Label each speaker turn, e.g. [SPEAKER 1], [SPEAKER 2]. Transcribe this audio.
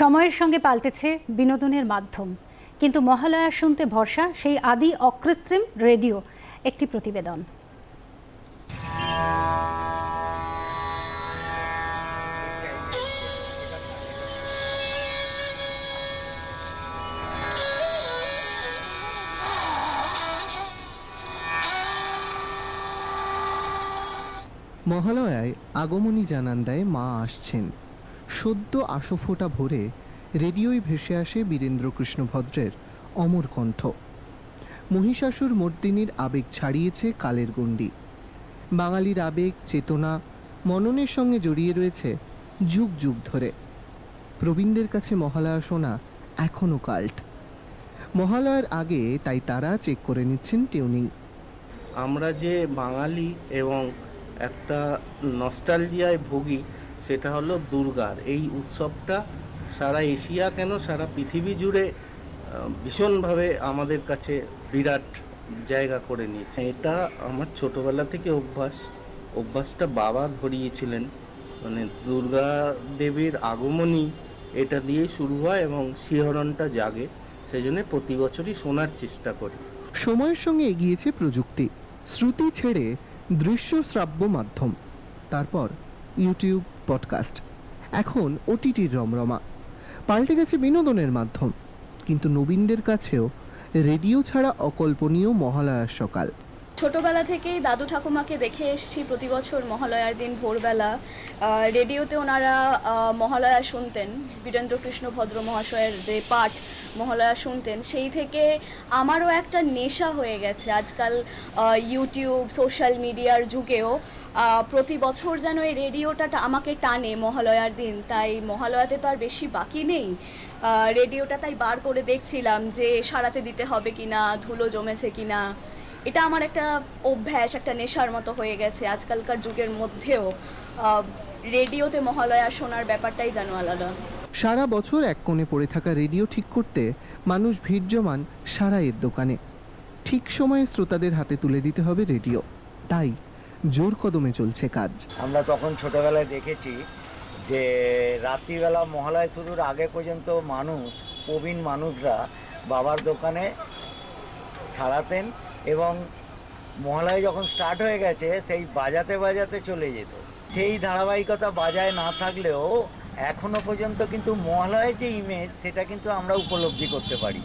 [SPEAKER 1] সময়ের সঙ্গে পাল্টেছে বিনোদনের মাধ্যম। কিন্তু মহালয়া শুনতে ভরসা সেই আদি অকৃত্রিম রেডিও, একটি প্রতিবেদন।
[SPEAKER 2] মহালয়ায় আগমনী জানান দেয় মা আসছেন। সদ্য আশোফোটা ভরে রেডিওয় ভেসে আসে বীরেন্দ্রকৃষ্ণ ভদ্রের অমর কণ্ঠ। মহিষাসুর মর্দিনীর আবেগ ছাড়িয়েছে কালের গণ্ডি। বাঙালির আবেগ, চেতনা, মননের সঙ্গে জড়িয়ে রয়েছে যুগ যুগ ধরে। প্রবীণদের কাছে মহালয়া শোনা এখনও কাল্ট। মহালয়ার আগে তাই তারা চেক করে নিচ্ছেন টিউনিং।
[SPEAKER 3] আমরা যে বাঙালি এবং একটা নস্টালজিয়ায় ভুগি সেটা হলো দুর্গার। এই উৎসবটা সারা এশিয়া কেন? সারা পৃথিবী জুড়ে ভীষণভাবে আমাদের কাছে বিরাট জায়গা করে নিয়েছে। এটা আমার ছোটোবেলা থেকে অভ্যাস। অভ্যাসটা বাবা ধরিয়েছিলেন। মানে দুর্গা দেবীর আগমনী এটা দিয়ে শুরু হয় এবং শিহরণটা জাগে। সেই জন্য প্রতি বছরই শোনার চেষ্টা করি।
[SPEAKER 2] সময়ের সঙ্গে এগিয়েছে প্রযুক্তি। শ্রুতি ছেড়ে দৃশ্য শ্রাব্য মাধ্যম। তারপর ইউটিউব পডকাস্ট এখন ওটিটির রমরমা। পাল্টে গেছে বিনোদনের মাধ্যম। কিন্তু নবীনদের কাছেও রেডিও ছাড়া অকল্পনীয় মহালয়ার সকাল।
[SPEAKER 4] ছোটবেলা থেকেই দাদু ঠাকুমাকে দেখে এসেছি প্রতি বছর মহালয়ার দিন ভোরবেলা। রেডিওতে ওনারা মহালয়া শুনতেন, বীরেন্দ্রকৃষ্ণ ভদ্র মহাশয়ের যে পাঠ মহালয়া শুনতেন, সেই থেকে আমারও একটা নেশা হয়ে গেছে। আজকাল ইউটিউব সোশ্যাল মিডিয়ার যুগেও প্রতি বছর যেন এই রেডিওটা আমাকে টানে মহালয়ার দিন। তাই মহালয়াতে তো আর বেশি বাকি নেই। রেডিওটা তাই বার করে দেখছিলাম যে সারাতে দিতে হবে কি না ধুলো জমেছে কি না এটা আমার একটা অভ্যাস, একটা নেশার মতো হয়ে গেছে। আজকালকার যুগের মধ্যেও রেডিওতে মহালয়া শোনার ব্যাপারটাই যেন আলাদা।
[SPEAKER 2] সারা বছর এক কোণে পড়ে থাকা রেডিও ঠিক করতে মানুষ ভিড় জমান সারা এর দোকানে। ঠিক সময়ে শ্রোতাদের হাতে তুলে দিতে হবে রেডিও। তাই জোর কদমে চলছে কাজ।
[SPEAKER 5] আমরা তখন ছোটবেলায় দেখেছি যে রাত্রিবেলা মহালয় শুরুর আগে পর্যন্ত মানুষ প্রবীণ মানুষরা বাবার দোকানে সারাতেন এবং মহালয় যখন স্টার্ট হয়ে গেছে সেই বাজাতে বাজাতে চলে যেত। সেই ধারাবাহিকতা বাজায় না থাকলেও এখনও পর্যন্ত কিন্তু মহালয়ের যে ইমেজ সেটা কিন্তু আমরা উপলব্ধি করতে পারি।